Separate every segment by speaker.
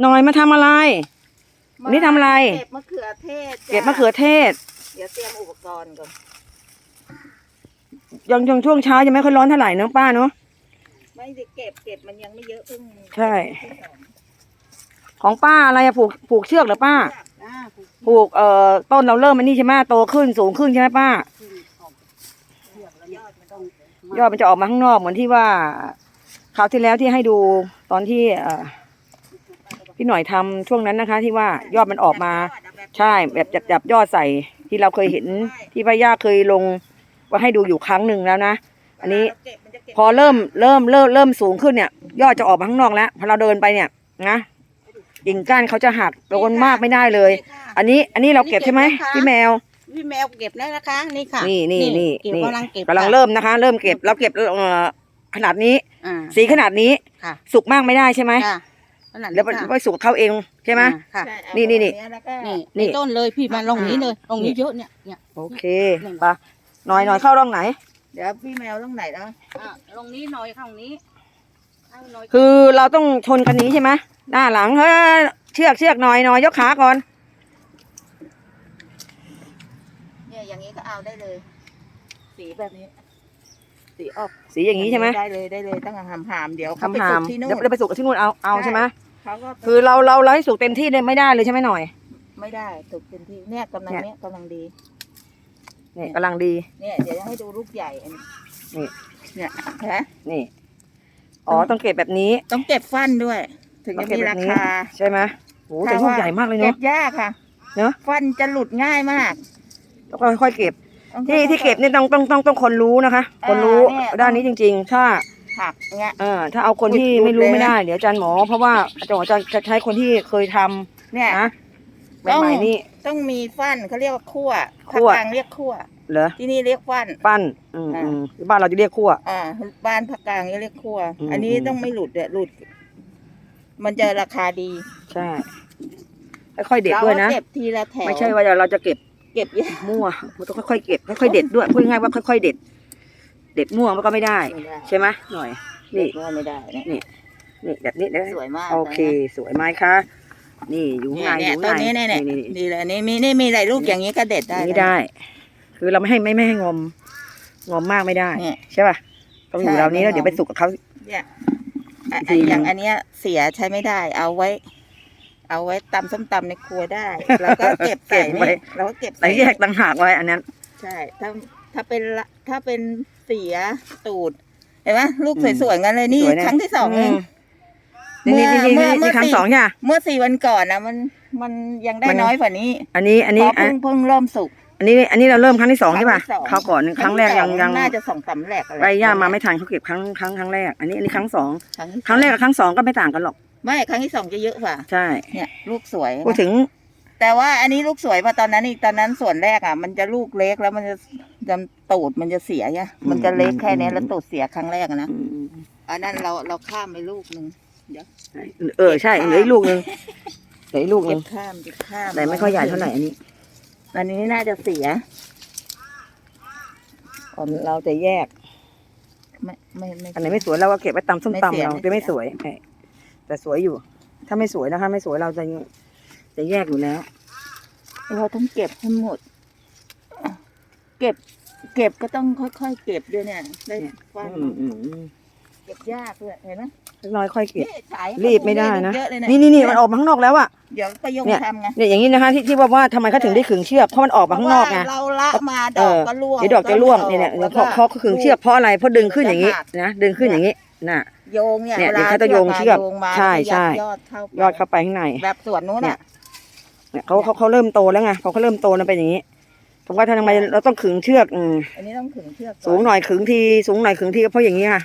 Speaker 1: หน่อยมาทำอะไร วันนี้ทำอะไร
Speaker 2: เก็บมะเขือเทศจ้
Speaker 1: เก็บมะเขือเทศ
Speaker 2: เดี๋ยวเตรียมอุปกรณ์ก่อน
Speaker 1: ยังยังช่วงเช้ายังไม่ค่อยร้อนเท่าไหร่เนอะป้าเนอะ
Speaker 2: ไม่ได้เก็บเก็บมันยังไม่เยอะเพิ่ง
Speaker 1: ใช่ของป้าอะไรอะผูกผูกเชือกเหรอป้า
Speaker 2: อ่าปลูก
Speaker 1: ผูกเอ่อต้นเราเริ่มมันนี่ใช่ไหมโตขึ้นสูงขึ้นใช่ไหมป้า
Speaker 2: ขึ้นออกเชือกแล้วยอดมันต้อง
Speaker 1: ยอดมันจะออกมาข้างนอกเหมือนที่ว่าคราวที่แล้วที่ให้ดูตอนที่เอ่อ พี่หน่อยทำช่วงนั้นนะคะ ที่ว่ายอดมันออกมา ใช่แบบจับจับยอดใส่ที่เราเคยเห็นที่ป้าย่าเคยลงว่าให้ดูอยู่ครั้งหนึ่งแล้วนะอันนี้
Speaker 2: เก็บมันจะเก็บ
Speaker 1: พอเริ่มเริ่มเริ่มเริ่มสูงขึ้นเนี่ย ยอดจะออกมาข้างนอกแล้วพอเราเดินไปเนี่ยนะกิ่งก้านเขาจะหักโดนมากไม่ได้เลย อันนี้อันนี้เราเก็บใช่ไหมพี่แมว
Speaker 2: พี่แมวเก็บแล้วนะคะนี่ค่ะ
Speaker 1: นี่นี่นี่
Speaker 2: เก็บ
Speaker 1: นี่
Speaker 2: กำลังเก็บ
Speaker 1: กำลัง
Speaker 2: ค่ะ
Speaker 1: เริ่มนะคะ เริ่มเก็บเราเก็บเอ่อขนาดนี้
Speaker 2: อ่า
Speaker 1: สีขนาดนี้
Speaker 2: ค่ะ
Speaker 1: สุกมากไม่ได้ใช่ไหม
Speaker 2: ค่ะขนาดนี้
Speaker 1: แล้วมัน
Speaker 2: ค่ะ
Speaker 1: ไปสุกเขาเองใช่ไหม
Speaker 2: อ่าค่ะ
Speaker 1: นี่นี่นี่
Speaker 2: นี่
Speaker 1: นี่
Speaker 2: ในต้นเลยพี่มาลงนี้เลยลงนี้
Speaker 1: นี่
Speaker 2: เยอะเนี่ยเนี่ย
Speaker 1: โอเคไปะหน่อยหน่อยเข้าร่องไหน
Speaker 2: เดี๋ยวพี่แมวต้องไหนแล้วอ่าลงนี้หน่อยข้างนี้เอาหน่อย
Speaker 1: คือเราต้องชนกันนี้ใช่ไหมหน้าหลังเฮ้ยเชือกเชือกหน่อยหน่อยยกขาก่อน
Speaker 2: เนี่ยอย่างนี้ก็เอาได้เลย สีแบบนี้ สีออก
Speaker 1: สีอย่างนี้ใช่ไหม
Speaker 2: ได้เลยได้เลยตั้งหามหามๆเดี๋ยวเขาไป
Speaker 1: ทำหา
Speaker 2: สุ
Speaker 1: ม
Speaker 2: กที่นู่น
Speaker 1: เดี๋ยวเราไปสุกที่นู่นเอาเอาใช่ไหม
Speaker 2: เขาก็
Speaker 1: คือเราเราเราให้สุกเต็มที่เลยไม่ได้เลยใช่ไหมหน่อย
Speaker 2: ไม่ได้สุกเต็มที่เนี่ยกำลัง
Speaker 1: เนี่ย
Speaker 2: เนี่ยกำลังดี
Speaker 1: เนี่ยกำลังดี
Speaker 2: เนี่ยเดี๋ยวจะให้ดูลูกใหญ่อันนี้
Speaker 1: นี่
Speaker 2: เนี่ยเห็นไหม
Speaker 1: นี่ อ๋อต้องเก็บแบบนี้
Speaker 2: ต้องเก็บฟันด้วย ถึง
Speaker 1: ต้อ
Speaker 2: จะ
Speaker 1: งเก็บ
Speaker 2: มี
Speaker 1: แบ
Speaker 2: รา
Speaker 1: บนี้
Speaker 2: คา
Speaker 1: ใช่ไหมโอ้แต่ลูกใหญ่มากเลย
Speaker 2: เก็
Speaker 1: เนาะ
Speaker 2: บยากค่ะ
Speaker 1: เนอะ
Speaker 2: ฟันจะหลุดง่ายมาก
Speaker 1: แล้วก็ค่อยๆเก็บ
Speaker 2: ต้อง
Speaker 1: ที่ที่เก็บนี่ต้องต้องต้องต้องคนรู้นะคะ คนรู้
Speaker 2: อ่าเนี่ย
Speaker 1: ด้านนี้จริง ๆ ถ้า
Speaker 2: หักเงี้ย
Speaker 1: เออถ้าเอาคนที่
Speaker 2: หลุด
Speaker 1: ไม่รู้
Speaker 2: เลยนะ
Speaker 1: ไม่ได้ เดี๋ยวอาจารย์หมอ เพราะว่าอาจารย์หมอจะจะใช้คนที่เคยทำ
Speaker 2: เนี่ย
Speaker 1: นะ
Speaker 2: ต้อง
Speaker 1: ใหม่ๆนี่
Speaker 2: ต้องมีฟันเขาเรียกว่าคั่ว
Speaker 1: คั่ว
Speaker 2: ภาคกลางเรียกคั่ว
Speaker 1: เหรอ
Speaker 2: ที่นี่เรียกฟัน
Speaker 1: ปั้นอืม
Speaker 2: อ่า
Speaker 1: อืมบ้านเราจะเรียกคั่ว
Speaker 2: อ่าบ้านภาคกลางเรียกคั่ว
Speaker 1: อืม
Speaker 2: อันนี้
Speaker 1: อืม
Speaker 2: ต้องไม่หลุดเด็ดหลุด มันจะราคาดี
Speaker 1: ใช่ค่อยๆเด็ดด้วยนะ
Speaker 2: เราก็เก็บทีละแถว
Speaker 1: ไม่ใช่ว่าเราจะเก็บ
Speaker 2: เก็บเยอะ
Speaker 1: มั่วมันต้องค่อยๆเก็บค่อยๆเด็ดด้วยพูดง่ายๆว่าค่อยๆเด็ด เด็ดมั่วมันก็ไม่ได้
Speaker 2: ไม่ได้
Speaker 1: ใช่ไหมหน่อย นี่
Speaker 2: เด็ดว่าไม่ได้เนี่ย
Speaker 1: นี่แบบนี้นะ
Speaker 2: สวยมาก
Speaker 1: โอเค สวยไหมคะ นี่อยู่ข้าง
Speaker 2: เนี่ย
Speaker 1: ในอ
Speaker 2: เนี่ย
Speaker 1: ยู่ข้างใน
Speaker 2: ต้นนี้เนี่ยเนี่ย
Speaker 1: นี่
Speaker 2: ดีเลยนี่มีนี่มีหลายลูกอย่างนี้ก็เด็ดได้
Speaker 1: นี่ได้ คือเราไม่ให้ไม่ไม่ให้งอมงอมมากไม่ได้
Speaker 2: เนี่ย
Speaker 1: ใช่ป่ะต้องอยู่
Speaker 2: ใช่
Speaker 1: เรานี้แล้ว
Speaker 2: ไม่งอม
Speaker 1: เดี๋ยวไปสุกกับเขา
Speaker 2: เนี่ยอะ
Speaker 1: อีกทีหนึ่ง
Speaker 2: อย่างอันเนี้ยเสียใช้ไม่ได้ เอาไว้ เอาไว้ตำส้มตำในครัวได้ แล้วก็เก็บใส่นี่แล้วก็เก็บ
Speaker 1: แต่
Speaker 2: ใส่
Speaker 1: แยกต่างหากไว้อันนั้น
Speaker 2: ใช่ ถ้าถ้าเป็นละถ้าเป็น เสียตูด เห็นไหมลูก
Speaker 1: อืม
Speaker 2: สวยๆกันเลยนี่
Speaker 1: สวยนะ
Speaker 2: ครั้งที่สองเอง
Speaker 1: มนี่นี่นี่
Speaker 2: เมื่
Speaker 1: นี่
Speaker 2: อเมื่
Speaker 1: นี่
Speaker 2: อ
Speaker 1: ครั้ง
Speaker 2: สี่
Speaker 1: สองใช่ปะ
Speaker 2: เมื่อสี่วันก่อนนะมันมันยังได้
Speaker 1: มัน
Speaker 2: น้อยกว่านี้
Speaker 1: อันนี้อัน
Speaker 2: เพ
Speaker 1: นี้
Speaker 2: ราะ
Speaker 1: อัน
Speaker 2: เพิ่งเพิ่งเริ่มสุก
Speaker 1: อันนี้อันนี้เราเริ่มครั้งที่สองใช่ป่ะ
Speaker 2: ครั้งที่สอง
Speaker 1: เขาวก่อนครั้งแรกยังยัง
Speaker 2: น่าจะสองสามแรกอะไร
Speaker 1: ไรย่ามาไม่ทันเขาเก็บครั้งครั้งครั้งแรก อันนี้อันนี้ครั้งสอง
Speaker 2: ครั้งที่
Speaker 1: ครั้งแรกกับครั้งสองก็ไม่ต่างกันหรอก
Speaker 2: ไม่ครั้งที่สองจะเยอะกว่า
Speaker 1: ใช่
Speaker 2: เนี่ย ลูกสวย
Speaker 1: พูดถึง
Speaker 2: แต่ว่าอันนี้ลูกสวยพอตอนนั้นอีกตอนนั้นส่วนแรกอะ มันจะลูกเล็กแล้วมันจะจำตูดมันจะเสียไงมันจะเล็กแค่นี้แล้วตูดเสียครั้งแรกอะนะ
Speaker 1: อืม
Speaker 2: อันนั้นเราเราข้ามไปลูกหนึ่ง
Speaker 1: เออใช่เหลืออีกลูกหนึงเหลืออีกลูกห
Speaker 2: เก็
Speaker 1: นึ
Speaker 2: บ
Speaker 1: ง
Speaker 2: ข้ามเก็บข้าม
Speaker 1: แต่ไม่ค่อยใหญ่เท่าไหร่อันนี้
Speaker 2: อันนี้น่าจะเสีย
Speaker 1: เราจะแยก
Speaker 2: ไม่ไม่ไม่
Speaker 1: อันไหนไม่สวยเราก็เก็บไว้ตำส้ม
Speaker 2: ไม่
Speaker 1: ตำ
Speaker 2: เสีย
Speaker 1: เรา
Speaker 2: ไม่
Speaker 1: จะไม่
Speaker 2: เสี
Speaker 1: ส
Speaker 2: ย
Speaker 1: วยเออแต่สวยอยู่ ถ้าไม่สวยนะคะ ไม่สวยเราจะ จะแยกอยู่แล้ว
Speaker 2: เราต้องเก็บให้หมด เก็บ เก็บก็ต้องค่อยๆเก็บด้วยเนี่ย ได้
Speaker 1: เนี่ย
Speaker 2: ฟัน
Speaker 1: อืมอืมอืม
Speaker 2: เก็บยากด้วยเห็นไหม
Speaker 1: น้อยค่อยเก็บ
Speaker 2: นี่ฉายให้
Speaker 1: รีบไม่ได้นะ
Speaker 2: เยอะเลย
Speaker 1: นี่นี่นี่มันออกมาข้างนอกแล้วอะ
Speaker 2: เดี๋ยวประยง
Speaker 1: เนี่ย
Speaker 2: ทำไง
Speaker 1: เนี่ยอย่างนี้นะคะที่ที่ว่าว่าทำไมเขาถึงได้ขึงเชือกเพราะมันออกมาข้างนอกไง
Speaker 2: เพราะว่าเราละมาด
Speaker 1: เอ
Speaker 2: อก
Speaker 1: อ
Speaker 2: ก็ร่วง
Speaker 1: เดี๋ยวดอกจะร่วงเนี่ยเนี่ย
Speaker 2: แล้ว
Speaker 1: เพราะเพราะเขาขึงเชือกเพราะอะไรเพราะดึงขึ้นอย่างนี้
Speaker 2: จะหัก
Speaker 1: นะดึงขึ้นอย่างนี้น่ะ
Speaker 2: โยงเนี่ย
Speaker 1: เนี่ย
Speaker 2: วล
Speaker 1: เดี๋ยวเขาจะโยงเชือก
Speaker 2: โยงมา
Speaker 1: ใช่
Speaker 2: แล้วก็ยัด
Speaker 1: ใช่
Speaker 2: ยอดเข้าไป
Speaker 1: ยอดเข้าไปข้างใน
Speaker 2: แบบสวนนู้น
Speaker 1: เนี่
Speaker 2: อะ
Speaker 1: ย เนี่ยเขาเขาเขาเริ่มโตแล้วไงพอเขาเริ่มโตมันเป็นอย่างนี้ผมว่าถ้าทำไมเราต้องขึงเชือกอืม
Speaker 2: อันนี้ต้องขึงเชือกก่
Speaker 1: สูงหน่อยขึงทีสูงหน่อยขึงทีก็เพราะอย่างนี้ค่ะ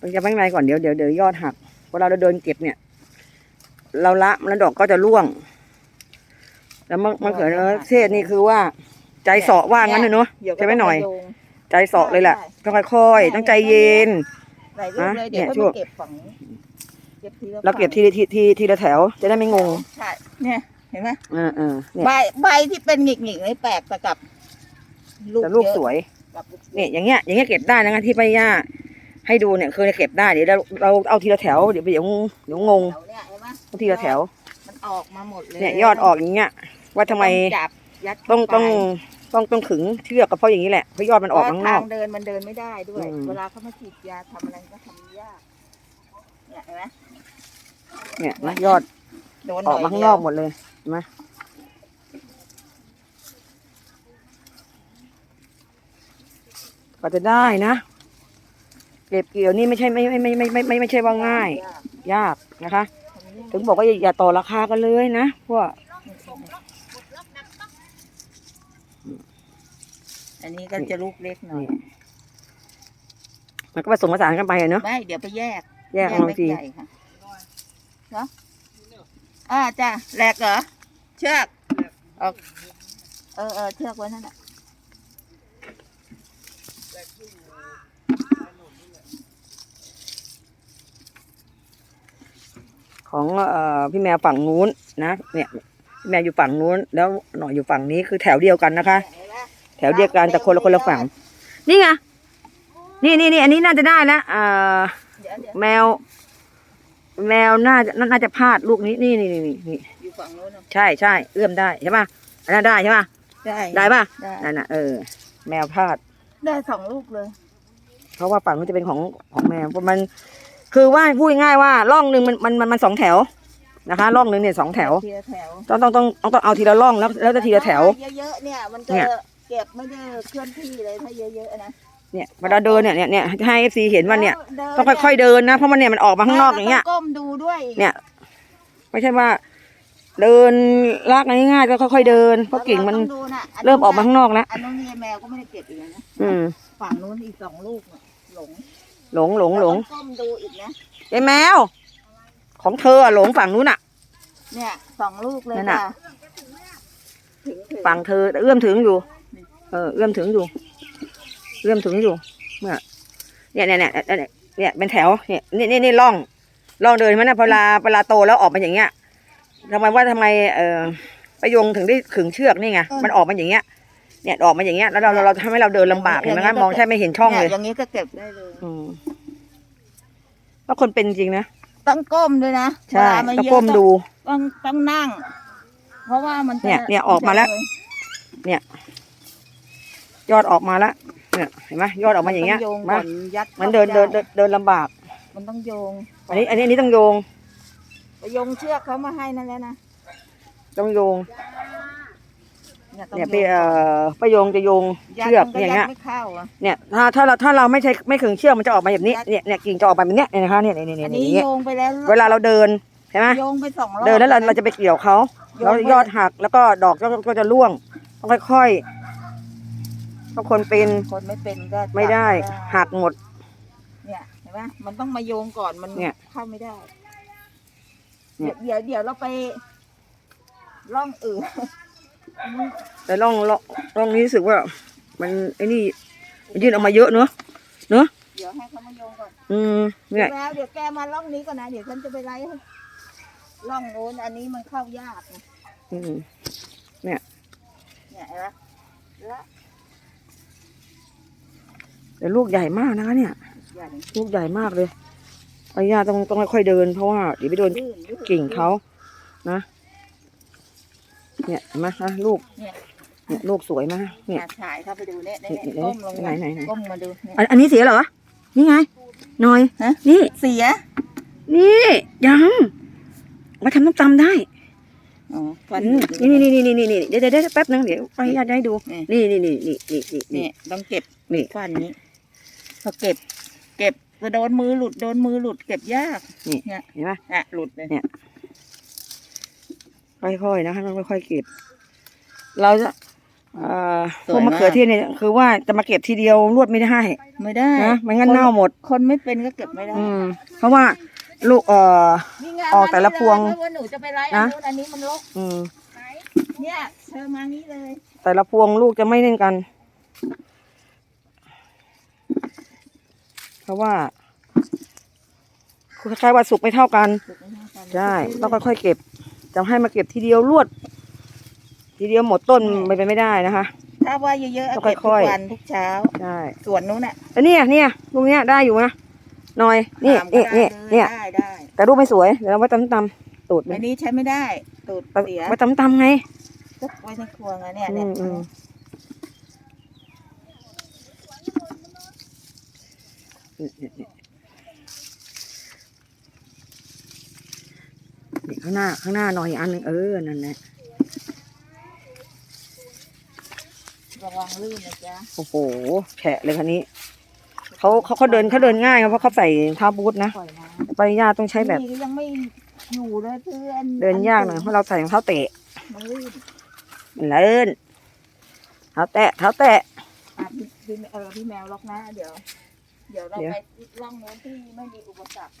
Speaker 1: มันจะข้างในก่อนเดี๋ยวเดี๋ยวเดี๋ยวยอดหักเวลาเราเดินเก็บเนี่ย เราละแล้วดอกก็จะร่วง แล้วมันมันเกิดเทศนี่คือว่า ใจเสาะว่างั้นเลยเนาะ
Speaker 2: เดี๋ยวก็
Speaker 1: ใช่ไหมหน่อย
Speaker 2: ต้งาโง
Speaker 1: ใจเสาะเลยแหละต้องค่อยๆต้องใจเย็น
Speaker 2: หลายลูกเลย
Speaker 1: นะ
Speaker 2: เดี๋ยว
Speaker 1: เนี่ย
Speaker 2: ค่อย
Speaker 1: ช่ว
Speaker 2: มางเก็บฝั่งนี้ เก็บทีละ
Speaker 1: เราเก็บที
Speaker 2: ฝั่ง
Speaker 1: ละทีทีทีละแถว จะได้ไม่งง
Speaker 2: ใช่เนี่ยเห็นไหม
Speaker 1: อ่าอ่าเนี่ย
Speaker 2: ใบใบที่เป็นหงิกหงิกๆนี่แปลกแต่กับลูก
Speaker 1: แต่ลูก
Speaker 2: เยอะ
Speaker 1: สวย
Speaker 2: กับลูก
Speaker 1: เนี่ยอย่างเงี้ยอย่างเงี้ยเก็บได้นะคะที่ป้าย่าให้ดูเนี่ยคือเก็บได้เดี๋ยวเราเราเอาทีละแถวเดี๋ยวเดี๋ยวเดี๋ยวงง
Speaker 2: แถวเนี่ยเห็นไหม
Speaker 1: เอาทีละแถว
Speaker 2: มันออกมาหมดเลย
Speaker 1: เนี่ยยอดออกอย่างเงี้ย ว่าทำไม
Speaker 2: ต้องจับยัด
Speaker 1: ต้อง
Speaker 2: เข้าไป
Speaker 1: ต้องต้องต้องขึงเชือกก็เพราะอย่างนี้แหละเพราะยอดมันออก
Speaker 2: เพ
Speaker 1: ข้าง
Speaker 2: ราะ
Speaker 1: นอ
Speaker 2: ทากงเดินมันเดินไม่ได้ด้วย
Speaker 1: อืม
Speaker 2: เวลาเขามาฉีดยาทำอะไรก็ทำยากเนี่ยเห็นไหม
Speaker 1: เนี่ยนะยอด
Speaker 2: โดนห
Speaker 1: อ
Speaker 2: น่
Speaker 1: อก
Speaker 2: ย
Speaker 1: มาข้าง
Speaker 2: เดี
Speaker 1: น
Speaker 2: ย
Speaker 1: อ
Speaker 2: ว
Speaker 1: กหมดเลยเห็นไหมก็จะได้นะ เก็บเกี่ยวนี่ไม่ใช่ไม่ไม่ไม่ไม่ไม่ไม่ไม่ใช่ว่าง่าย ยากนะคะ ถึงบอกว่าอย่าอย่าต่อราคากันเลยนะพวก
Speaker 2: อันนี้ก็จะลูกเล็กหน่อย
Speaker 1: มันก็ผสมผสานกันไปอะเนาะ
Speaker 2: ไม่เดี๋ยวไปแยก
Speaker 1: แยกบาง
Speaker 2: เล็ก
Speaker 1: ที
Speaker 2: ใหญ่ค่ะ เหรออ่าจ้ะแหลกเหรอ เชือกเอาเออเออเชือกไว้นั่นแหละ
Speaker 1: ของเอ่อพี่แมวฝั่งนู้นนะเนี่ยพี่แมวอยู่ฝั่งนู้น แล้วหน่อยอยู่ฝั่งนี้คือแถวเดียวกันนะคะ
Speaker 2: เห็นไหม
Speaker 1: แถวเดียวกันแต่คนละคนละฝั่ง นี่ไงนี่นี่นี่อันนี้น่าจะได้แล้วอ่า
Speaker 2: เดี๋ยวเดี๋ยว
Speaker 1: แมว แมวน่าจะน่าจะพลาดลูกนี้นี่นี่นี่นี่
Speaker 2: อยู่ฝั่งนู้นน่ะ
Speaker 1: ใช่ใช่เอื้อมได้ใช่ป่ะอันนั้นได้ใช่ป่ะ
Speaker 2: ได้
Speaker 1: ได้ป่ะ
Speaker 2: ได้
Speaker 1: นั่นน่ะเออ แมวพลาด
Speaker 2: ได้สองลูกเลย
Speaker 1: เพราะว่าฝั่งนู้นจะเป็นของของแมวเพราะมัน คือว่าพูดง่ายๆว่าร่องหนึ่งมันมันมันมันสองแถวนะคะร่องหนึ่งเนี่ยสองแถว
Speaker 2: ทีละแถว
Speaker 1: ต้องต้องต้องต้องต้องเอาทีละร่องแล้วแล้วจะทีละแถว
Speaker 2: เยอะๆเนี่ยมันจะ
Speaker 1: เนี่ย
Speaker 2: เก็บไม่ได้เคลื่อนที่เลยถ้าเยอะๆนะ
Speaker 1: เนี่ยเวลาเดินเนี่ยเนี่ยเนี่ยให้เอฟซีเห็นว่าเนี่ย
Speaker 2: ดิ
Speaker 1: ต้องค่อยๆเดินนะเพราะมันเนี่ยมันออกมาข้างนอกอย่างเงี้ย
Speaker 2: แล้วก้มดูด้วย
Speaker 1: เนี่ย ไม่ใช่ว่า เดินลากง่ายๆก็ค่อยๆเดิน เพราะกิ่งมัน
Speaker 2: แล้วเราต้องดูน่ะน
Speaker 1: เริ่มออกมาข้างนอกแล้ว
Speaker 2: อันนู้นนี่แมวก็ไม่ได้เก็บอีกนะ
Speaker 1: อืม
Speaker 2: ฝั่งนู้นอีกสองลูกน่ะหลง
Speaker 1: หลงหลงหลง
Speaker 2: แล้วต้องก้มดูอีกนะ
Speaker 1: ไอ้แมว ของเธออะหลงฝั่งนู้นอะ
Speaker 2: เนี่ยสองลูกเลย
Speaker 1: นั่นน่ะ
Speaker 2: ค่ะถึงถึง
Speaker 1: ฝั่งเธอเอื้อมถึงอยู่ เออเอื้อมถึงอยู่ เอื้อมถึงอยู่เนี่ยเนี่ยเนี่ยเนี่ยเนี่ยเนี่ยเป็นแถวเนี่ยนี่นี่นี่ร่องร่องเดินมันนะเวลาเวลาโตแล้วออกมาอย่างเงี้ยทำไมว่าทำไมเออประยงถึงได้ขึงเชือกนี่ไงมันออกมาอย่างเงี้ยเนี่ยออกมาอย่างเงี้ยแล้วเราเราเราทำให้เราเดินลำบากเห็นไหมคะมองแทบไม่เห็นช่องเลย
Speaker 2: นี่อย่างนี้ก็เก็บได้เลย
Speaker 1: อืมแล้วคนเป็นจริงนะ
Speaker 2: ต้องก้มด้วยนะ
Speaker 1: ใช่
Speaker 2: เวลามัน
Speaker 1: ต้อง
Speaker 2: เยอะ
Speaker 1: ก้มดู
Speaker 2: ต้องต้องนั่ง เพราะว่ามันจะ
Speaker 1: เนี่ยเนี่ยออกมาแล้วยอดออกมาแล้ว เนี่ยเห็นไหมยอดออกมาอย่างเงี้ย
Speaker 2: ต้โยง
Speaker 1: มา
Speaker 2: ก่อนยัด
Speaker 1: มันเดินเดินเดินเดินลำบาก
Speaker 2: มันต้องโยง
Speaker 1: อันนี้อันนี้อันนี้ต้องโยง
Speaker 2: ไปโยงเชือกเขามาให้นั่นแหละนะ
Speaker 1: ต้องโยง
Speaker 2: เนี่ยต้อง
Speaker 1: เนี่ย
Speaker 2: โย
Speaker 1: พี่
Speaker 2: ง
Speaker 1: เอ่อประโยงจะโยง
Speaker 2: ยัด
Speaker 1: เชือก
Speaker 2: มันก็
Speaker 1: อย่าง
Speaker 2: ยั
Speaker 1: เงี้
Speaker 2: ด
Speaker 1: ย
Speaker 2: ไม่เข้าอะ
Speaker 1: เนี่ยถ้าถ้าเราถ้าเราไม่ใช้ไม่ขึงเชือกมันจะออกมาแบบนี้
Speaker 2: ยัด
Speaker 1: เนี่ยเนี่ยกิ่งจะออกมาแบบเนี้ยเนี่ยนะคะเนี่ยเนี่ยเนี่ย
Speaker 2: อัน
Speaker 1: เนี่ย
Speaker 2: นี้
Speaker 1: อย่างเงี้ย
Speaker 2: โยงไปแล้ว
Speaker 1: เวลาเราเดินใช่ไหม
Speaker 2: โยงไปสองรอบ
Speaker 1: เดินแล้วเราเราจะไปเกี่ยวเขา
Speaker 2: โยง
Speaker 1: แล้ว
Speaker 2: ไป
Speaker 1: ยอดหักแล้วก็ดอกก็ก็จะร่วงต้องค่อยๆ บางคนเป็น
Speaker 2: คนไม่เป็นก็
Speaker 1: ไม่ได้
Speaker 2: จับ
Speaker 1: หักหมด
Speaker 2: เนี่ยเห็นไหมมันต้องมาโยงก่อนมัน
Speaker 1: เนี่ย
Speaker 2: เข้าไม่ได้
Speaker 1: เนี่ย
Speaker 2: เดี๋ยวเดี๋ยวเราไปล่องอื่น
Speaker 1: แต่ร่องร่องร่องนี้รู้สึกว่า มันไอ้นี่มันยื่นออกมาเยอะเนอะเนอะ
Speaker 2: เดี๋ยวให้เขามาโยงก่อน
Speaker 1: อืมเนี่ย
Speaker 2: แล้วเดี๋ยวแกมาล่องนี้ก่อนนะเดี๋ยวฉันจะไปไล่ให้ล่องโน้นอันนี้มันเข้ายากนะ
Speaker 1: อืม
Speaker 2: เนี่ยเห็นไหมแล้ ว
Speaker 1: แต่ลูกใหญ่มากนะคะเนี่ย
Speaker 2: อย่าง
Speaker 1: ลูกใหญ่มากเลยไอ้ย่าต้องต้องค่อยๆเดิน เพราะว่าเดี๋ยวไปโดน
Speaker 2: ลื่นลื่น
Speaker 1: กิ่งเขานะ เนี่ยเห็นไหมนะลูก
Speaker 2: เนี่ย
Speaker 1: เนี่ยลูกสวยมากเนี่ย
Speaker 2: อะถ่ายเข้าไปดูเนี่ยเนี่ย
Speaker 1: เนี่ย
Speaker 2: ก้มลง
Speaker 1: ไหนไหนไหน
Speaker 2: ก้มมาดูเนี่ย
Speaker 1: อันอันนี้เสียเหรอ นี่ไงหน่อย
Speaker 2: ฮะ
Speaker 1: นี่
Speaker 2: เสีย
Speaker 1: นี่ยังมาทำน้ำตำได้
Speaker 2: อ๋อฟัน
Speaker 1: อืมนี่นี่นี่นี่นี่นี่เดี๋ยวเดี๋ยวเดี๋ยวแป๊บนึงเดี๋ยวไปญาติให้ดู
Speaker 2: นี่
Speaker 1: นี่นี่นี่นี่นี่นี่นี่
Speaker 2: เนี่ยต้องเก็บ
Speaker 1: นี่
Speaker 2: ฟันนี้ พอเก็บ เก็บจะโดนมือหลุดโดนมือหลุดเก็บยาก
Speaker 1: นี่เห็นไหม
Speaker 2: อะหลุดเลย
Speaker 1: เนี่ยค่อยๆนะคะต้องค่อยๆเก็บ เราจะเอ่อพวกมะเขือเทศเนี่ยคือว่าจะมาเก็บทีเดียวรวดไม่ได้
Speaker 2: ไม่ได้
Speaker 1: นะไม่งั้นเน่าหมด
Speaker 2: คนไม่เป็นก็เก็บไม่ได้
Speaker 1: อืมเพราะว่าลูกเอ่อ
Speaker 2: นี่ไง
Speaker 1: ออกแต่ละพวง
Speaker 2: เพราะว่าหนูจะไปไล่อัน
Speaker 1: นะ
Speaker 2: นู้นอันนี้มันลก
Speaker 1: อืม
Speaker 2: เนี่ยเธอมานี้เลย
Speaker 1: แต่ละพวงลูกจะไม่เล่นกัน เพราะว่าคือคล้ายๆว่าสุกไม่เท่ากัน
Speaker 2: ถูกไหมคะ
Speaker 1: ใช่ต้องค่อยๆเก็บจะให้มาเก็บทีเดียวรวด ทีเดียวหมดต้นไปไปไม่ได้นะคะ
Speaker 2: ถ้าว่าเยอะๆ
Speaker 1: ต้อง
Speaker 2: เก็บทุ
Speaker 1: ค่
Speaker 2: ก
Speaker 1: อยๆ
Speaker 2: วันทุกเช้า
Speaker 1: ใช่
Speaker 2: ส่วนนู้นน่ะ
Speaker 1: แล้วเนี่ยเนี่ยลูกเนี้ยได้อยู่นะหน่อยนี่
Speaker 2: ตามก็
Speaker 1: นี่
Speaker 2: ได้
Speaker 1: นี่
Speaker 2: ล
Speaker 1: เนี่ย
Speaker 2: ได้ได้
Speaker 1: แต่รูปไม่สวยเดี๋ยวเราไว้ตำตำๆตูดมั
Speaker 2: อั
Speaker 1: น
Speaker 2: นนี้ใช้ไม่ได้ตูดเสีย
Speaker 1: ไว้ตำตำๆไง
Speaker 2: ก็ไว้ในครัวไงเนี่ย
Speaker 1: อื
Speaker 2: เนี่ย
Speaker 1: มอืมนี่ ข้างหน้า ข้างหน้าหน่อยอันหนึ่งเออ นั่นแหละ
Speaker 2: ระวังลื่นนะจ๊ะ
Speaker 1: โอ้โห แฉะเลยคันนี้ เขาเขาเขาเดินเขาเดินง่ายครับเพราะเขาใส่เท้าบูทนะ
Speaker 2: ปล่อยน้
Speaker 1: ไปยากต้องใช้แบบ
Speaker 2: นี่ก็ยังไม่อยู่เลยเพื่อน
Speaker 1: เดินยากหน่อยเพราะเราใส่รองเท้าเตะ
Speaker 2: มันลื่น
Speaker 1: มันเลื่นเท้าแตะเท้าแตะ
Speaker 2: อะพี่พี่เออพี่แมวล็อกนะ เดี๋ยว เดี๋ยวเรา
Speaker 1: เดี๋ยว
Speaker 2: ไปร่องโน้นที่ไม่มีอุปสรรค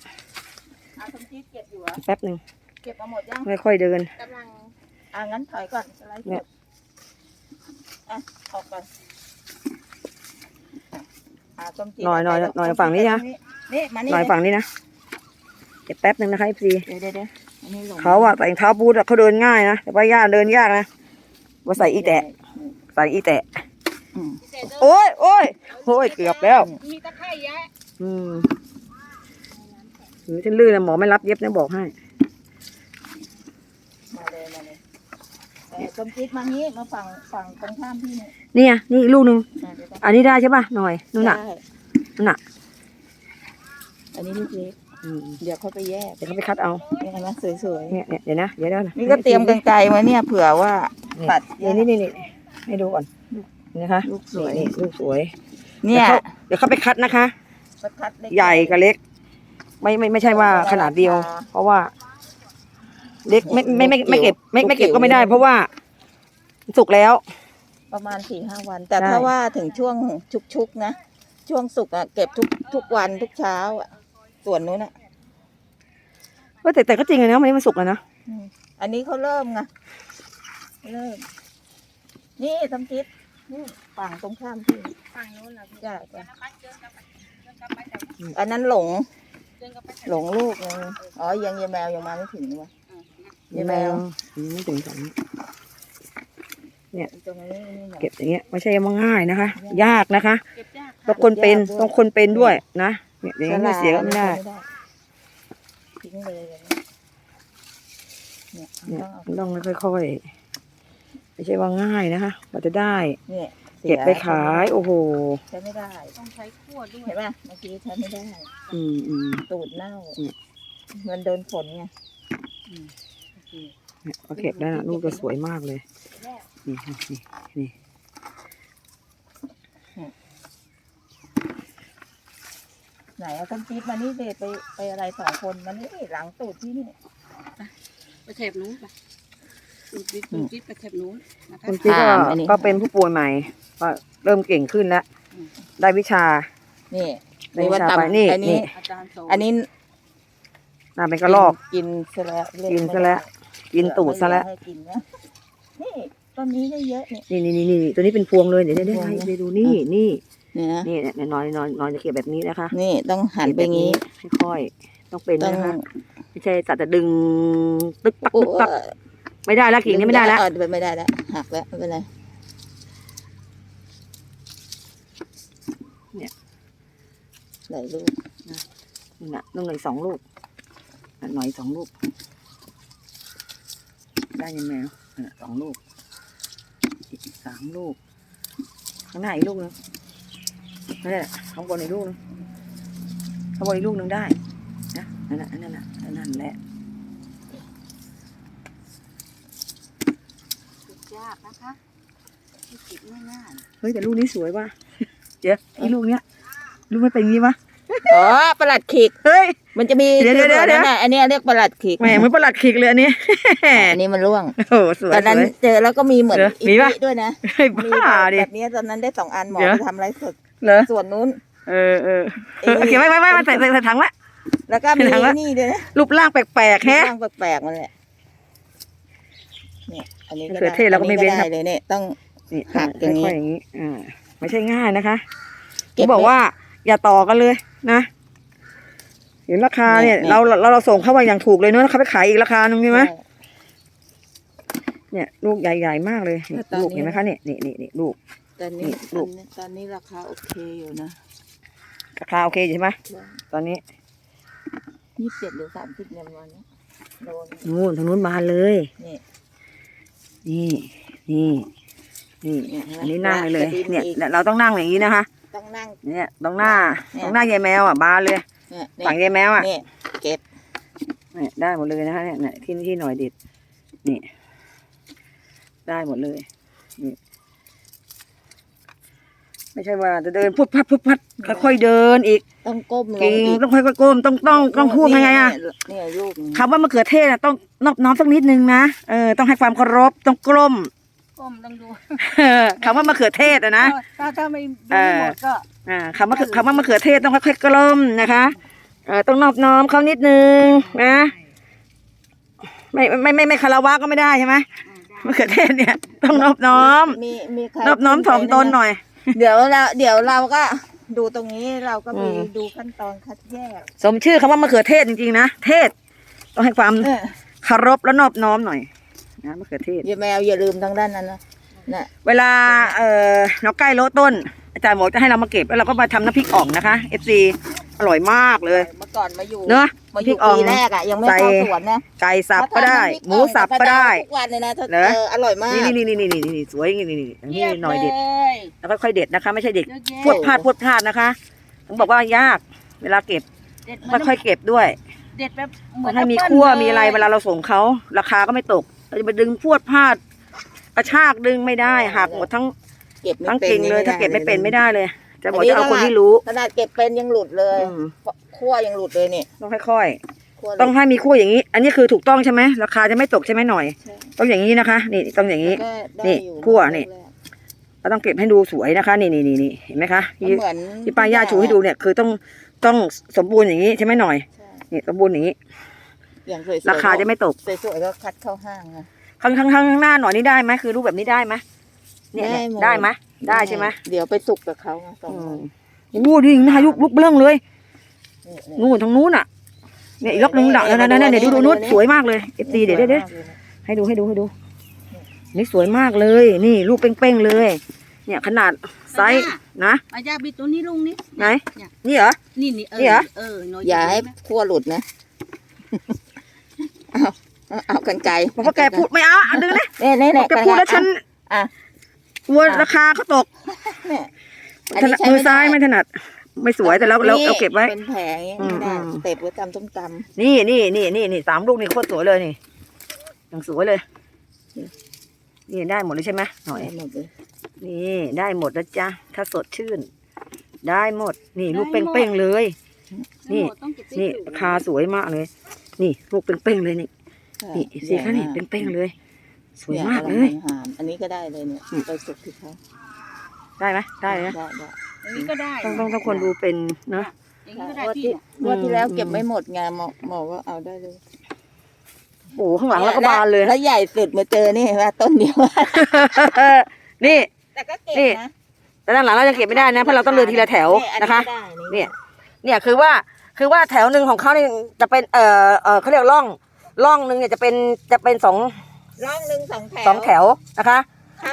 Speaker 2: อาสมจิตเก็บอยู่เหรอ
Speaker 1: แป๊บหนึ่ง
Speaker 2: เก็บมาหมดยัง
Speaker 1: ไม่ค่อยเดิน
Speaker 2: กำลังอ่างั้นถอยก่อนสไลด์
Speaker 1: เนี่ย
Speaker 2: อะออกก่อนอะส้มจี
Speaker 1: หน่อยหน่อยหน่อยฝั่งนี้นะ
Speaker 2: นี่มานี่
Speaker 1: หน่อยฝั่งนี้นะเดี๋ยวแป๊บหนึ่งนะคะพี่
Speaker 2: เดี๋ยวเดี๋ยวเดี๋ยวอันนี้หลง
Speaker 1: เขาอะใส่รองเท้าบูทอะเขาเดินง่ายนะแต่ว่ายากเดินยากนะว่าใส่อีแตะใส่อีแตะ
Speaker 2: อืม
Speaker 1: โอ้ยโอ้ยโอ้ยเกือบแล้ว
Speaker 3: มีตะไคร่ยะ
Speaker 1: อืมหรือฉันลื่นนะหมอไม่รับเย็บนะบอกให้
Speaker 2: มาเลยมาเลยแต่ส้มจีดมางี้มาฝั่งฝั่งตรงข้ามพี่เนี่ย
Speaker 1: เนี่ยนี่อีกลูกหนึ่ง
Speaker 2: อะเดี๋ยวก่อน
Speaker 1: อันนี้ได้ใช่ป่ะหน่อยนู่นน่ะ
Speaker 2: ได้
Speaker 1: นู่นน่ะ
Speaker 2: อันนี้ลูกเล็ก
Speaker 1: อืม
Speaker 2: เดี๋ยวเขาไปแยก
Speaker 1: เดี๋ยวเขาไปคัดเอา
Speaker 2: นี่เห็นไหมสวย
Speaker 1: เนี่ยเนี่ยเดี๋ยวนะเดี๋ยวเดี๋ยวนะ
Speaker 2: ๆนี่ก็เตรียมกันไกลมาเนี่ยเผื่อว่า ตัดแย
Speaker 1: นี่
Speaker 2: ก
Speaker 1: นี่นี่นี่ให้ดูก่อน นี่นะคะ
Speaker 2: ลูกสวย
Speaker 1: นี่ลูกสวย
Speaker 2: เนี่ย
Speaker 1: เดี๋ยวเขาไปคัดนะคะ
Speaker 2: ประทัดเล็ก
Speaker 1: ใหญ่กับเล็ก ไม่ไม่ไม่ใช่ว่าขนาดเดียว เพราะว่า เล็กไม่ไม่ไม่ไม่เก็บไม่ไม่เก็บก็ไม่ได้ เพราะว่าสุกแล้ว
Speaker 2: ประมาณสี่ห้าวัน แต่
Speaker 1: ใช่
Speaker 2: ถ้าว่าถึงช่วงชุกๆนะ ช่วงสุกอะเก็บทุกทุกวันทุกเช้าอะส่วนนู้นอะ
Speaker 1: ว่าแต่แต่ก็จริงเลยนะวันนี้มันสุกแล้วนะ
Speaker 2: อืมอันนี้เขาเริ่มไงเริ่ม นี่ทำจิต นี่ฝั่งตรงข้ามที่
Speaker 3: ฝั่งนู้นเหรอพี่
Speaker 2: จ้าจ้า
Speaker 3: นะคะเดินกลับไปเดินกลับไปแต่
Speaker 2: อันนั้นหลง
Speaker 3: เดินกลับไปแต่
Speaker 2: หลงลูกนึงอ๋อยังยายแมวยังมาไม่ถึงวะ
Speaker 3: อืมนะ
Speaker 2: ยายแมว
Speaker 1: ยังไม่ถึงสอง
Speaker 2: ตรงนี้นี่หน่อย
Speaker 1: เก็บอย่างเงี้ยไม่ใช่ว่าง่ายนะคะ ยากนะคะ
Speaker 3: เก็บยาก
Speaker 1: ต้องคนเป็นต้องคนเป็นด้วยนะเนี่ยอย่างนี้ไม่เสียก็ไม่ได้
Speaker 2: ทิ้งเลยอย่างนี้เนี่ย
Speaker 1: เนี่ย
Speaker 2: ต้องเอา
Speaker 1: มันต้องค่อยๆ ไม่ใช่ว่าง่ายนะคะกว่าจะได้
Speaker 2: เนี่ยสีย
Speaker 1: เก็บไปขาย โอ้โห
Speaker 2: ใช้ไม่ได้
Speaker 3: ต้องใช้ขั้วด้วย
Speaker 2: เห็นป่ะเมื่อกี้ใช้ไม่ได้
Speaker 1: อืมอืม
Speaker 2: ตูดเน่า
Speaker 1: อืม
Speaker 2: มันโดนฝนไง
Speaker 1: เนี่ยพอเก็บได้นะลูกจะสวยมากเลยนี่นี่นี่
Speaker 2: ไหนเอาต้นจี๊ดมานี่เดไปไปอะไรสองคนมานี่หลังตูดที่นี่
Speaker 3: ไปแถบนู้นไป จุดจิตจุดจิตไปแถบนู้นนะคะ
Speaker 1: คุณจิ๊กก็
Speaker 2: อ่าอันนี้
Speaker 1: ก็เป็นผู้ป่วยใหม่ก็เริ่มเก่งขึ้นแล้ว
Speaker 3: อืม
Speaker 1: ได้วิชา
Speaker 2: นี่
Speaker 1: ได้
Speaker 2: นี่
Speaker 1: วิ
Speaker 2: ว่า
Speaker 1: ชา
Speaker 2: ตำ
Speaker 1: ไปนี่
Speaker 2: อันนี้
Speaker 1: นี่
Speaker 3: อาจารย์โส
Speaker 2: อันนี้
Speaker 1: น่าเป็นกระรอก
Speaker 2: กินซะแล้วเย
Speaker 1: กินซะแล้วกินตูดซะแล้ว
Speaker 2: ให้กินนะนี่ต้นนี้ได้เยอะเนี่ย
Speaker 1: นี่นี่นี่นี่ตัวนี้เป็นพวงเลยเดี๋ยวเดี๋ยวเดี๋ยว
Speaker 2: พวง
Speaker 1: ให้
Speaker 2: นะ
Speaker 1: ไปดูนี่นี่
Speaker 2: เนี่ยนะ
Speaker 1: นี่เนี่ยน้อยน้อยน้อยจะเก็บแบบนี้นะคะ
Speaker 2: นี่ต้องหันไปงี้
Speaker 1: เก็บแบบค่อยๆต้องเป็น
Speaker 2: ต้อง
Speaker 1: นะคะไม่ใช่สัตว์แต่ดึงตึกตัก
Speaker 2: โอ้
Speaker 1: ตึกตัก ไม่ได้แล้วกิ่งนี้ไม่ได้แล้ว
Speaker 2: เออไม่ได้แล้วหักแล้วไม่เป็นไรหลายลูก
Speaker 1: นี่นะนุ่งหน่อยสองลูกอะหน่อยสองลูก ได้ยังแมวอะสองลูกอีกสามลูก ข้างหน้าอีกลูกนึงนั่นแหละข้างบนอีกลูกนึงข้างบนอีกลูกนึงได้นะนั่นน่ะนั่นน่ะนั่นแหละ
Speaker 3: จุดยากนะคะไม่จิตไม่ง่าย
Speaker 1: เฮ้ยแต่ลูกนี้สวยว่ะเจ๊ไอ้ลูกเนี้ยลูกไม่เป็นงี้วะ
Speaker 2: อ๋อประหลัดขีก
Speaker 1: เฮ้ย
Speaker 2: มันจะมี
Speaker 1: เดี๋ยวเดี๋ยวเดี๋ยว
Speaker 2: นั่นน่ะอันเนี้ยเรียกประหลัดขีก
Speaker 1: แหมเหมือนประหลัดขิกเลยอันนี้
Speaker 2: อันนี้มันร่วง
Speaker 1: โอ้โหสวย
Speaker 2: ตอนนั้น
Speaker 1: สวย
Speaker 2: เจอแล้วก็มีเหมือน
Speaker 1: เหรอ
Speaker 2: อี
Speaker 1: มีปะ
Speaker 2: กด้วยนะ
Speaker 1: เฮ้ย
Speaker 2: มี
Speaker 1: บ้าดิ
Speaker 2: แบบนี้ตอนนั้นได้สองอันหมอ
Speaker 1: เดี๋ยว
Speaker 2: ไปทำไรสด
Speaker 1: เหรอ
Speaker 2: ส่วนนู้น
Speaker 1: เออเออเออโอเคไว้ไว้ไว้ไว้ใส่ใส่ใส่ถังละ
Speaker 2: แล้วก็มี
Speaker 1: เห็นไหม
Speaker 2: นี่ด้วยนะ
Speaker 1: รูปร่างแปลกๆแฮะ
Speaker 2: ร่างแปลกๆมันแหละเนี่ย อันนี้ก็
Speaker 1: มะเขือเทศเราก็ไม่
Speaker 2: อันนี้
Speaker 1: เว้นครับ
Speaker 2: ได้เลยเนี่ยต้อง
Speaker 1: นี่
Speaker 2: หักอย่างนี้
Speaker 1: ค่อยๆอย่างนี้อ่าไม่ใช่ง่ายนะคะ
Speaker 2: เก็บ
Speaker 1: เขาบอกว่า อย่าต่อกันเลยนะเห็นราคาเนี่ย
Speaker 2: เนี่ย
Speaker 1: เราเราเราส่งเข้ามาอย่างถูกเลยเนอะเขาไปขายอีกราคาหนึงใช่ไหมเนี่ยลูกใหญ่ๆมากเลยนี่ลูกเห็นไหมคะเนี่ยนี่นี่นี่ลูก
Speaker 2: ตอนนี้
Speaker 1: นี่ลูก
Speaker 2: ตอนนี้ราคาโอเคอยู่นะ
Speaker 1: ราคาโอเคอยู่ใช่ไหมตอนนี้
Speaker 2: ยี่สิบเจ็ดหรือสามสิบเนี่ยวันนี้โดน
Speaker 1: นู่นทางนู้นบานเลย
Speaker 2: นี่
Speaker 1: นี่นี่นี่
Speaker 2: เนี่ยเห็นไหม
Speaker 1: อันนี้นั่งเลยเลย
Speaker 2: กระดิ่ง
Speaker 1: เนี่ย
Speaker 2: อีก
Speaker 1: เราต้องนั่งอย่างนี้นะคะ
Speaker 2: ต้องนั่ง
Speaker 1: เนี่ยตรงหน้า
Speaker 2: เนี่ย
Speaker 1: ตรงหน้ายายแมวอะบานเลย
Speaker 2: เนี่ย
Speaker 1: ฝั่งยายแมวอะ
Speaker 2: นี่เก็บ
Speaker 1: เนี่ยได้หมดเลยนะคะเนี่ยเนี่ยที่ที่หน่อยเด็ดนี่ได้หมดเลยนี่ ไม่ใช่ว่าจะเดินพุดพัดพุดพัดค่อยๆเดินอีก
Speaker 2: ต้องก้มลง
Speaker 1: กิ่ง
Speaker 2: อีก
Speaker 1: ต้องค่อยๆก้มต้องต้องต้องพูดยังไงอะ
Speaker 2: เนี่ยลูกนี่
Speaker 1: คำว่ามะเขือเทศอะต้องนอบน้อมสักนิดนึงนะเออต้องให้ความเคารพต้องกล้ม
Speaker 3: ก้มต้องดู
Speaker 1: คำว่ามะเขือเทศอะนะ
Speaker 3: ถ้าถ้าไม่
Speaker 1: เอ
Speaker 3: ไม่
Speaker 1: อ
Speaker 3: หมดก็
Speaker 1: อ่าคำว่าคำว่ามะเขือเทศต้องค่อยๆกล้มนะคะเออต้องนอบน้อมเขานิดนึงนะไม่ไม่ไม่ไม่คารวะก็ไม่ได้ใช่ไหมมะเขือเทศเนี่ย ต้องนอบน้อม
Speaker 2: มีมีใคร
Speaker 1: นอบน้อมถ่อมตนหน่อย
Speaker 2: เดี๋ยวเราเดี๋ยวเราก็ดูตรงนี้เราก็มี
Speaker 1: อืม
Speaker 2: ดูขั้นตอนคัดแยก
Speaker 1: สมชื่อคำว่ามะเขือเทศจริงๆนะ เทศ ต้องให้ความ
Speaker 2: เออ
Speaker 1: เคารพและนอบน้อมหน่อยนะมะเขือเทศ
Speaker 2: อย่าแมวอย่าลืมทางด้านนั้นนะน่ะ
Speaker 1: เวลาเอ่อเราใกล้โลต้น อาจารย์บอกจะให้เรามาเก็บแล้วเราก็มาทำน้ำพริกอ่องนะคะ FC อร่อยมากเลย
Speaker 2: เมื่อก่อนมาอยู่
Speaker 1: เนอะ
Speaker 2: มาอ
Speaker 1: พริ
Speaker 2: ยู่
Speaker 1: กอ่อง
Speaker 2: ปีแรกอะยังไม่
Speaker 1: ใส่
Speaker 2: เข้าสวนนะ
Speaker 1: ไก่สับก็ได้
Speaker 2: ถ้าทำน้ำพริ
Speaker 1: หมูสับก็ได้
Speaker 2: ทุกวันเลยนะถ้า
Speaker 1: เหรอ
Speaker 2: เอออร่อยมาก
Speaker 1: นี่นี่นี่นี่นี่นี่สวยนี่นี่นี่นี่หน่อยเด็ด
Speaker 3: เลย
Speaker 1: แล้วค่อยๆเด็ดนะคะ ไม่ใช่เด็ด
Speaker 3: เยอะแยะ
Speaker 1: พวดพลาดพวดพลาดนะคะผมบอกว่ายากเวลาเก็บ
Speaker 3: เด็ดมัน
Speaker 1: ค่อยๆเก็บด้วย
Speaker 3: เด็ดแบบเห
Speaker 1: ต้
Speaker 3: มื
Speaker 1: อ
Speaker 3: อน
Speaker 1: งให้มี
Speaker 3: แอปปิ้ล
Speaker 1: คั่ว
Speaker 3: ลย
Speaker 1: มีอะไรเวลาเราส่งเขาราคาก็ไม่ตกเราจะไปดึงพวดพลาดกระชากดึงไม่ได้หักหมดทั้ง
Speaker 2: เก็บไม่
Speaker 1: ทั้ง
Speaker 2: เป็น
Speaker 1: กิ่งเลย
Speaker 2: ด้
Speaker 1: ถ้าเก็บไม่เป็นไม่ได้เลย จะบอก
Speaker 2: อันนี้
Speaker 1: จะเอาคน
Speaker 2: ขนาด
Speaker 1: ที่รู้
Speaker 2: ขนาดเก็บเป็นยังหลุดเลย
Speaker 1: อืม
Speaker 2: คั่วยังหลุดเลยเนี่ย
Speaker 1: ต้องค่อย
Speaker 2: คั่ว
Speaker 1: ๆต้องให้มีคั่วอย่างนี้ อันนี้คือถูกต้องใช่ไหมราคาจะไม่ตกใช่ไหมหน่อย
Speaker 2: ใช่
Speaker 1: ต้องอย่างนี้นะคะ นี่ต้องอย่างนี้
Speaker 2: ก็ได้
Speaker 1: นี่
Speaker 2: อยู่
Speaker 1: คั่วนี่ เราต้องเก็บให้ดูสวยนะคะ นี่นี่นี่นี่เห็นไหมคะ
Speaker 2: มัน
Speaker 1: ที่
Speaker 2: เหมือน
Speaker 1: ที่ป้าย่าชูให้ดูเนี่ยคือต้องต้องสมบูรณ์อย่างนี้ใช่ไหมหน่อย
Speaker 2: ใช่
Speaker 1: นี่สมบูรณ์อย่างนี้
Speaker 2: อย่างสวยๆ
Speaker 1: ราคาจะไม่ตก
Speaker 2: สวยๆก็คัดเข้าห้างนะ
Speaker 1: ข้างข้างข้างหน้าหน่อยนี่ได้ไหมคือรูปแบบนี้ได้ไหม เนี่ยเนี่ย
Speaker 2: ได้หมด
Speaker 1: ได้ไหมได้ใช่ไหม
Speaker 2: เดี๋ยวไปสุกกับเขานะสอง
Speaker 1: อื
Speaker 2: วั
Speaker 1: ม
Speaker 2: น
Speaker 1: โอ้โหดิหน้ายุกลุกเบื้องเลย
Speaker 2: นี่
Speaker 1: นู่นทางนู้นอะเนี่ยอีกล็อกนึงดักนั่นนั่นนั่นเดี๋ยวดูดูนู้นสวยมากเลยเอฟซีเดี๋ยวเดี๋ยวเดี๋ยวให้ดูให้ดูให้ดู นี่สวยมากเลย นี่ลูกเป้งๆเลย เนี่ยขนาดไซส์นะ
Speaker 3: อายาบิดตัวนี้ลุงนี่
Speaker 1: ไหนนี่เหรอ
Speaker 3: นี่นี่เออ
Speaker 1: นี่เหรอ
Speaker 3: เออหน่
Speaker 2: อย่าให้
Speaker 3: ไหม
Speaker 2: คั่วหลุดนะเอาเอาเอากันไกล
Speaker 1: บอกว่าแกพูดไม่เอาอะดึงนะ
Speaker 2: เนี่ยเนี่ยเนี่ย
Speaker 1: แกพูดแล้วฉัน
Speaker 2: อะ
Speaker 1: กลัวราคาเขาตก
Speaker 2: เนี่ย
Speaker 1: ถนัดมือซ้ายไม่ถนัด ไม่สวยแต่เราเราเราเก็บไว้
Speaker 2: เป็นแผงอย่างเงี้ย
Speaker 1: อืม
Speaker 2: ไม่ได้
Speaker 1: อืม
Speaker 2: เต็บไว้ตำส้มต
Speaker 1: นี่นี่นี่นี่นี่สามลูกนี่โคตรสวยเลยนี่ยังสวยเลยนี่ได้หมดเลยใช่ไหมหำน่อย
Speaker 2: ได้หมดเลย
Speaker 1: นี่ได้หมดนะจ๊ะถ้าสดชื่น ได้หมด นี่ลูกเป้งๆเลย นี่
Speaker 3: ทั้งหมดต้องเก็บได้
Speaker 1: นี่
Speaker 3: อยู่
Speaker 1: ราคาสวยมากเลย นี่ลูกเป้งๆเลยนี่
Speaker 2: ใช่
Speaker 1: นี่สิคะนี่
Speaker 2: ใหญ่
Speaker 1: เป้งๆเลย สวย
Speaker 2: นี่
Speaker 1: มากเลยำ
Speaker 2: งหามอันนี้ก็ได้เลยเนี่ย
Speaker 1: อืม
Speaker 2: ไปสุกที่เขา
Speaker 1: ได้ไหมได้นะ
Speaker 2: ได้ได้
Speaker 3: อย่างนี้ก็ได้
Speaker 1: ต้องต้องต้องคนดูเป็นเนาะ
Speaker 3: อย่างนี้ก็ได้
Speaker 2: งวด
Speaker 3: พี่
Speaker 2: ที่
Speaker 3: เนี่ย
Speaker 2: งวดที่แล้ว
Speaker 1: อืม
Speaker 2: เก็บไม่หมดไงหมอหมอว่าเอาได้เลย
Speaker 1: โอ้โหข้างหลังแล้วก็บานเลย
Speaker 2: แล้วใหญ่สุดมาเจอนี่เห็นว่าต้นเดียว
Speaker 1: นี่
Speaker 2: แต่ก็เก็บ
Speaker 1: นี่
Speaker 2: นะ
Speaker 1: แต่ด้านหลังเราจะเก็บไม่ได้นะเพราะเราต้องเดินทีละแถวนะคะ เนี่ย เนี่ยคือว่าคือว่าแถวหนึ่งของเขาเนี่ยจะเป็นเอ่อเอ่อเขาเรียกร่องร่องหนึ่งเนี่ยจะเป็นจะเป็นสอง
Speaker 2: ร่องหนึ่งสองแถว
Speaker 1: สองแถวนะคะ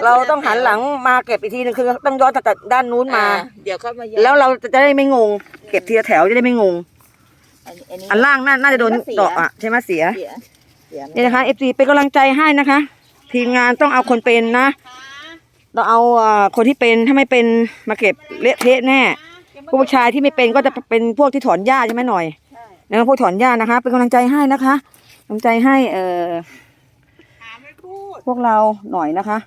Speaker 1: เราต้องหันหลังมาเก็บอีกทีหนึงคือต้องย้อนจากด้านนู้นมา
Speaker 2: อ่เดี๋ยวเข้ามาย้อน
Speaker 1: แล้วเราจะได้ไม่งง เก็บทีละแถวจะได้ไม่งง
Speaker 2: อันนี้อันนี้
Speaker 1: อันล่างน่าน่าจะโดน
Speaker 2: มันก็เสีย
Speaker 1: ดอกอะใช่ไหมเสีย
Speaker 2: เสียเสีย
Speaker 1: นี่นะคะเอฟซีเป็นกำลังใจให้นะคะ ทีมงานต้องเอาคนเป็นนะ เราเอาเอ่อคนที่เป็นถ้าไม่เป็นมาเก็บเละเทะแน่ผู้ชายที่ไม่เป็นก็จะเป็นพวกที่ถอนหญ้าใช่ไหมหน่อยนะพวกถอนหญ้านะคะ เป็นกำลังใจให้นะคะกำลังใจให้เอ่อ
Speaker 3: หาไม่ พูด
Speaker 1: พวกเราหน่อยนะคะ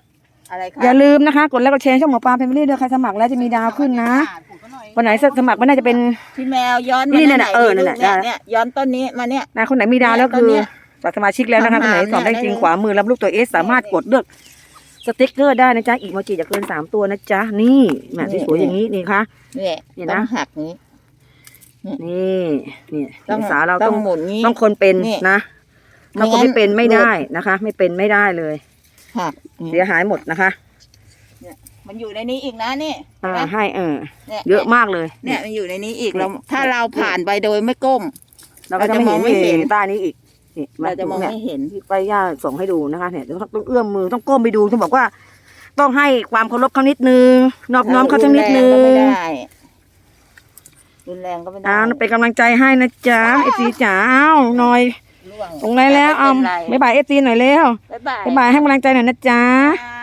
Speaker 2: อะไรคะ
Speaker 1: อย่าลืมนะคะ กดไลค์กดแชร์ช่องหมอปลาเพมเบอรี่ด้วยใครสมัครแล้วจะมีดาวขึ้นนะ
Speaker 3: ผมก็หน่อย
Speaker 1: วันไหนสมัครไม่น่าจะเป็น
Speaker 2: พี่แมวย้อน
Speaker 1: นี่
Speaker 2: มา
Speaker 1: เนี่ย
Speaker 2: ไหน
Speaker 1: เออ
Speaker 2: มี
Speaker 1: นั่น
Speaker 2: ลูก
Speaker 1: น่ะ
Speaker 2: เนี่ยเนี่ยย้อนต้นนี้มาเนี่ย
Speaker 1: นะคนไหนมีดาวแล้วคือ
Speaker 2: เนี่ย
Speaker 1: ฝากสมาชิกแล้วนะคะคนไหนสอบได้จริงขวามือรับลูกตัวเอสสามารถกดเลือกสติ๊กเกอร์ได้นะจ๊ะอีกโมจิจะเกินสามตัวนะจ๊ะนี่แหม่สวยๆอย่างนี้นี่ค่ะ
Speaker 2: เนี่ย
Speaker 1: นี่
Speaker 2: ต้
Speaker 1: นะ
Speaker 2: องหักนี้
Speaker 1: นี่นี่
Speaker 2: ต้อง
Speaker 1: ภาษาเรา
Speaker 2: ต้
Speaker 1: ต้
Speaker 2: อ
Speaker 1: องง
Speaker 2: หมุนนี้
Speaker 1: ต้องคนเป็น
Speaker 2: นี่
Speaker 1: นะ ถ้าคน
Speaker 2: ไม่งั้น
Speaker 1: ไม่เป็นไม่ได้นะคะ ไม่เป็นไม่ได้เลย
Speaker 2: หัก
Speaker 1: เสียหายหมดนะคะ
Speaker 2: มันอยู่ในนี้อีกนะนี่
Speaker 1: อ่า
Speaker 2: เห็นไหม
Speaker 1: ให้เออ
Speaker 2: เนี่ย
Speaker 1: เยอะมากเลย
Speaker 2: เนี่ยมันอยู่ในนี้อีกเราถ้าเราผ่านไปโดยไม่ก้ม
Speaker 1: เราก็จะไม่
Speaker 2: เราจะมองไม่
Speaker 1: เห็น
Speaker 2: เห็น
Speaker 1: ใต้นี้อีกนี่
Speaker 2: เราจะมอง
Speaker 1: เนี่ย
Speaker 2: ไม่เห็น
Speaker 1: ไปย่าส่งให้ดูนะคะ เนี่ยต้องต้องเอื้อมมือต้องก้มไปดูต้องบอกว่า ต้องให้ความเคารพเขานิดนึงนอบน้อมเขาสักนิดนึ
Speaker 2: รุแรงก็ไม่
Speaker 1: ง
Speaker 2: ได้รุนแรงก็ไม่ได้
Speaker 1: อ้าวเป็นกำลังใจให้นะจ๊ะเอฟซีจ๋าอ้าวหน่อย
Speaker 2: ร่วง
Speaker 1: ตรงไหนแล้ว
Speaker 2: ไม่
Speaker 1: อ้าว
Speaker 2: เป็นไร
Speaker 1: บ๊ายบายเอฟซีหน่อยเร็ว
Speaker 2: บ๊ายบาย
Speaker 1: บ๊ายบายให้กำลังใจหน่อยนะจ๊ะ
Speaker 2: อ่า